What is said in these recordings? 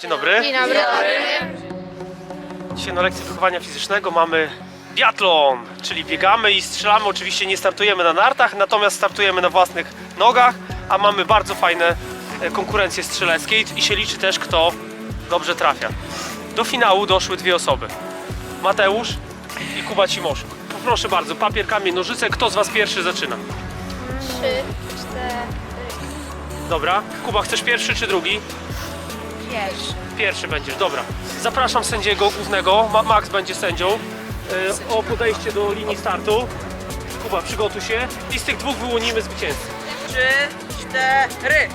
Dzień dobry. Dzień dobry. Dzisiaj na lekcji wychowania fizycznego mamy biatlon, czyli biegamy i strzelamy. Oczywiście nie startujemy na nartach, natomiast startujemy na własnych nogach, a mamy bardzo fajne e, konkurencje strzeleckie i się liczy też kto dobrze trafia. Do finału doszły dwie osoby. Mateusz i Kuba Cimoszuk. Proszę bardzo, papier, kamień, nożyce. Kto z Was pierwszy zaczyna? Trzy, cztery, Dobra. Kuba, chcesz pierwszy czy drugi? Pierwszy. Pierwszy będziesz, dobra. Zapraszam sędziego głównego, Ma Max będzie sędzią, e, o podejście do linii startu. Kuba, przygotuj się i z tych dwóch wyłonimy zwycięzcę. Trzy, cztery.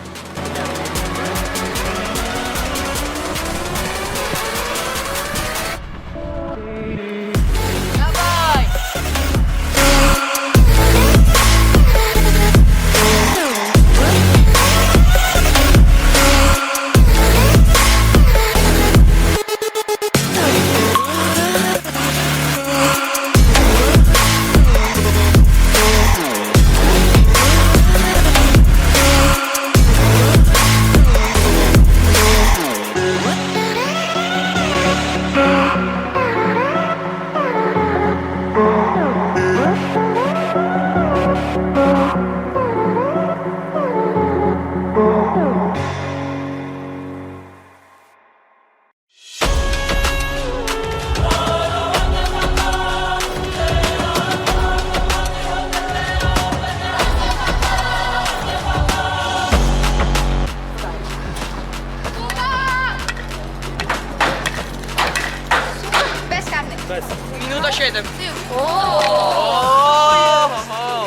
Minuta 7.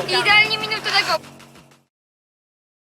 Idealnie minutę tego.